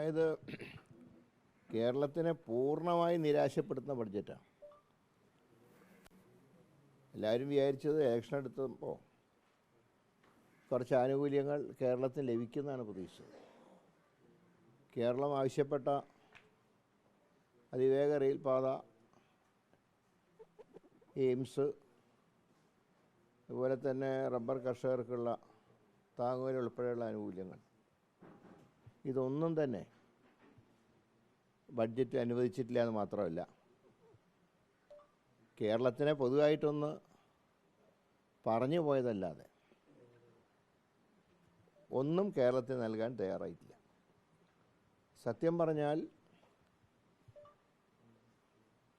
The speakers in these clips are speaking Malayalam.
അതായത് കേരളത്തിനെ പൂർണമായി നിരാശപ്പെടുത്തുന്ന ബഡ്ജറ്റാണ് എല്ലാവരും വിചാരിച്ചത് ഇലക്ഷൻ എടുത്തപ്പോൾ കുറച്ച് ആനുകൂല്യങ്ങൾ കേരളത്തിന് ലഭിക്കുന്നതാണ് പ്രതീക്ഷിച്ചത്. കേരളം ആവശ്യപ്പെട്ട അതിവേഗ റെയിൽപാത എയിംസ് അതുപോലെ തന്നെ റബ്ബർ കർഷകർക്കുള്ള താങ്ങുവിൽ ഉൾപ്പെടെയുള്ള ആനുകൂല്യങ്ങൾ. ഇതൊന്നും തന്നെ ബഡ്ജറ്റ് അനുവദിച്ചിട്ടില്ല എന്ന് മാത്രമല്ല. കേരളത്തിനെ പൊതുവായിട്ടൊന്ന് പറഞ്ഞു പോയതല്ലാതെ ഒന്നും കേരളത്തിന് നൽകാൻ തയ്യാറായിട്ടില്ല. സത്യം പറഞ്ഞാൽ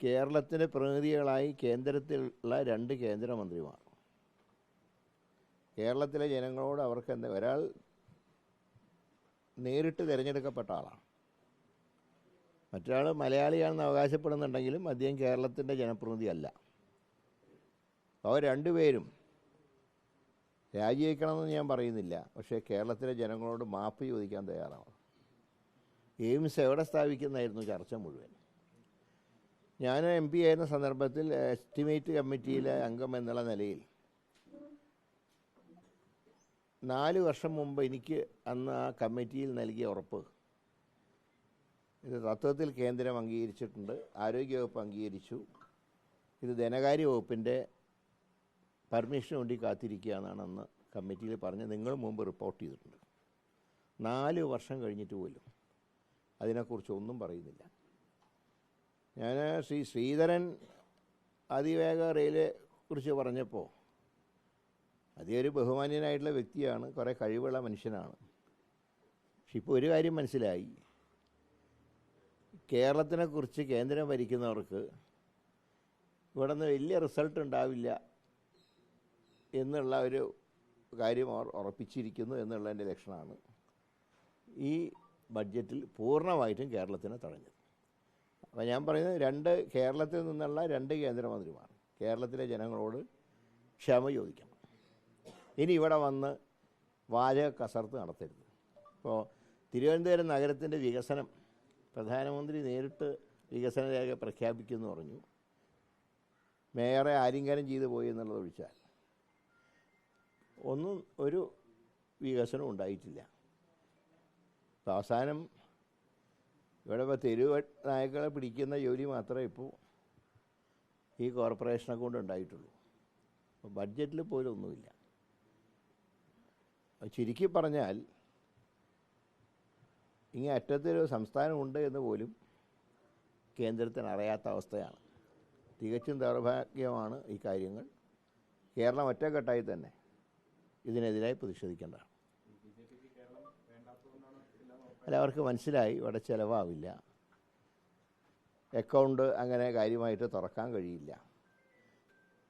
കേരളത്തിന്റെ പ്രതിനിധികളായി കേന്ദ്രത്തിലുള്ള രണ്ട് കേന്ദ്രമന്ത്രിമാർ. കേരളത്തിലെ ജനങ്ങളോട് അവർക്ക് എന്താ ഒരാൾ നേരിട്ട് തിരഞ്ഞെടുക്കപ്പെട്ട ആളാണ്. മറ്റൊരാൾ മലയാളിയാണെന്ന് അവകാശപ്പെടുന്നുണ്ടെങ്കിലും അദ്ദേഹം കേരളത്തിന്റെ ജനപ്രതിനിധിയല്ല. അവർ രണ്ടുപേരും രാജിവെക്കണമെന്ന് ഞാൻ പറയുന്നില്ല. പക്ഷേ കേരളത്തിലെ ജനങ്ങളോട് മാപ്പ് ചോദിക്കാൻ തയ്യാറാണ്. എയിംസ് എവിടെ സ്ഥാപിക്കുന്നതായിരുന്നു ചർച്ച മുഴുവൻ. ഞാൻ എം പി ആയിരുന്ന സന്ദർഭത്തിൽ എസ്റ്റിമേറ്റ് കമ്മിറ്റിയിലെ അംഗം എന്നുള്ള നിലയിൽ നാല് വർഷം മുമ്പ് എനിക്ക് അന്ന് ആ കമ്മിറ്റിയിൽ നൽകിയ ഉറപ്പ്. ഇത് തത്വത്തിൽ കേന്ദ്രം അംഗീകരിച്ചിട്ടുണ്ട് ആരോഗ്യവകുപ്പ് അംഗീകരിച്ചു. ഇത് ധനകാര്യ വകുപ്പിന്റെ പെർമിഷൻ വേണ്ടി കാത്തിരിക്കുക എന്നാണ് അന്ന് കമ്മിറ്റിയിൽ പറഞ്ഞ് നിങ്ങൾ മുമ്പ് റിപ്പോർട്ട് ചെയ്തിട്ടുണ്ട്. നാല് വർഷം കഴിഞ്ഞിട്ട് പോലും അതിനെക്കുറിച്ച് ഒന്നും പറയുന്നില്ല. ഞാൻ ശ്രീ ശ്രീധരൻ അതിവേഗ റെയിലെ കുറിച്ച് പറഞ്ഞപ്പോൾ അതേ ഒരു ബഹുമാന്യനായിട്ടുള്ള വ്യക്തിയാണ് കുറേ കഴിവുള്ള മനുഷ്യനാണ്. പക്ഷെ ഇപ്പോൾ ഒരു കാര്യം മനസ്സിലായി. കേരളത്തിനെക്കുറിച്ച് കേന്ദ്രം ഭരിക്കുന്നവർക്ക് ഇവിടെ നിന്ന് വലിയ റിസൾട്ട് ഉണ്ടാവില്ല എന്നുള്ള ഒരു കാര്യം അവർ ഉറപ്പിച്ചിരിക്കുന്നു എന്നുള്ളതിന്റെ ലക്ഷണമാണ് ഈ ബഡ്ജറ്റിൽ പൂർണമായിട്ടും കേരളത്തിനെ തടഞ്ഞത്. അപ്പോൾ ഞാൻ പറയുന്നത് രണ്ട് കേരളത്തിൽ നിന്നുള്ള രണ്ട് കേന്ദ്രമന്ത്രിമാർ കേരളത്തിലെ ജനങ്ങളോട് ക്ഷമ ചോദിക്കണം. ഇനി ഇവിടെ വന്ന് വാചക കസർത്ത് നടത്തരുത്. ഇപ്പോൾ തിരുവനന്തപുരം നഗരത്തിന്റെ വികസനം പ്രധാനമന്ത്രി നേരിട്ട് വികസന രേഖ പ്രഖ്യാപിക്കുമെന്ന് പറഞ്ഞു. മേയറെ ആലിംഗനം ചെയ്തു പോയി എന്നുള്ളത് ഒഴിച്ചാൽ. ഒന്നും ഒരു വികസനം ഉണ്ടായിട്ടില്ല. ഇപ്പം അവസാനം ഇവിടെ ഇപ്പോൾ തെരുവ് നായ്ക്കളെ പിടിക്കുന്ന ജോലി മാത്രമേ ഇപ്പോൾ ഈ കോർപ്പറേഷനെ കൊണ്ട് ഉണ്ടായിട്ടുള്ളൂ. ബഡ്ജറ്റിൽ പോലും ഒന്നുമില്ല. ചുരുക്കി പറഞ്ഞാൽ ഇനി അറ്റത്തൊരു സംസ്ഥാനമുണ്ട് എന്ന് പോലും കേന്ദ്രത്തിന് അറിയാത്ത അവസ്ഥയാണ്. തികച്ചും ദൗർഭാഗ്യമാണ് ഈ കാര്യങ്ങൾ. കേരളം ഒറ്റക്കെട്ടായി തന്നെ ഇതിനെതിരായി പ്രതിഷേധിക്കേണ്ടതാണ്. അല്ല അവർക്ക് മനസ്സിലായി ഇവിടെ ചിലവാവില്ല. അക്കൗണ്ട് അങ്ങനെ കാര്യമായിട്ട് തുറക്കാൻ കഴിയില്ല.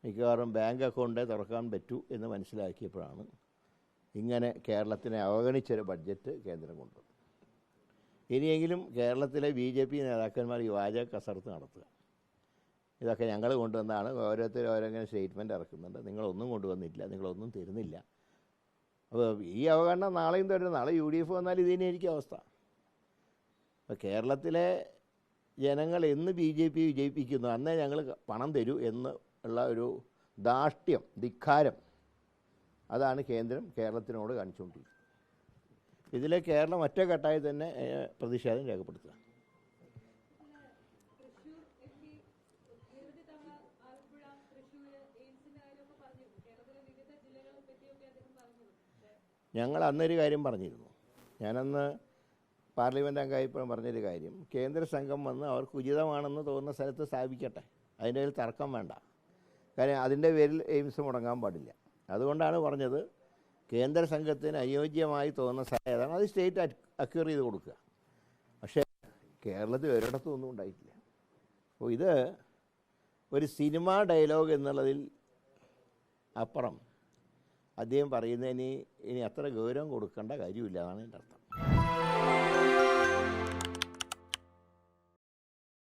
മിക്കവാറും ബാങ്ക് അക്കൗണ്ടേ തുറക്കാൻ പറ്റൂ എന്ന് മനസ്സിലാക്കിയപ്പോഴാണ് ഇങ്ങനെ കേരളത്തിനെ അവഗണിച്ചൊരു ബഡ്ജറ്റ് കേന്ദ്രം കൊണ്ടുവന്നു. ഇനിയെങ്കിലും കേരളത്തിലെ ബി ജെ പി നേതാക്കന്മാർ ഈ വാചക കസർത്ത് നടത്തുക. ഇതൊക്കെ ഞങ്ങൾ കൊണ്ടുവന്നാണ്. ഓരോരുത്തർ ഓരോങ്ങനെ സ്റ്റേറ്റ്മെന്റ് ഇറക്കുന്നുണ്ട്. നിങ്ങളൊന്നും കൊണ്ടുവന്നിട്ടില്ല നിങ്ങളൊന്നും തരുന്നില്ല. അപ്പോൾ ഈ അവഗണന നാളെയും തരും. നാളെ യു ഡി എഫ് വന്നാൽ ഇത് തന്നെയായിരിക്കും അവസ്ഥ. അപ്പോൾ കേരളത്തിലെ ജനങ്ങൾ എന്ന് ബി ജെ പി വിജയിപ്പിക്കുന്നു അന്നേ ഞങ്ങൾ പണം തരൂ എന്ന് ഉള്ള ഒരു ധാഷ്ട്യം ധിക്കാരം അതാണ് കേന്ദ്രം കേരളത്തിനോട് കാണിച്ചുകൊണ്ടിരിക്കുന്നത്. ഇതിലെ കേരളം ഒറ്റക്കെട്ടായി തന്നെ പ്രതിഷേധം രേഖപ്പെടുത്തുക. ഞങ്ങൾ അന്നൊരു കാര്യം പറഞ്ഞിരുന്നു. ഞാനന്ന് പാർലമെന്റ് അംഗമായപ്പോൾ പറഞ്ഞൊരു കാര്യം. കേന്ദ്ര സംഘം വന്ന് അവർക്ക് ഉചിതമാണെന്ന് തോന്നുന്ന സ്ഥലത്ത് സ്ഥാപിക്കട്ടെ. അതിന്റെ തർക്കം വേണ്ട. കാര്യം അതിന്റെ പേരിൽ എയിംസ് മുടങ്ങാൻ പാടില്ല. അതുകൊണ്ടാണ് പറഞ്ഞത് കേന്ദ്ര സംഘത്തിന് അനുയോജ്യമായി തോന്നുന്ന സ്ഥലം അത് സ്റ്റേറ്റ് അക്യൂർ ചെയ്ത് കൊടുക്കുക. പക്ഷേ കേരളത്തിൽ ഒരിടത്തും ഒന്നും ഉണ്ടായിട്ടില്ല. അപ്പോൾ ഇത് ഒരു സിനിമ ഡയലോഗ് എന്നുള്ളതിൽ അപ്പുറം അദ്ദേഹം പറയുന്നതിന് ഇനി അത്ര ഗൗരവം കൊടുക്കേണ്ട കാര്യമില്ല എന്നാണ് എന്റെ അർത്ഥം.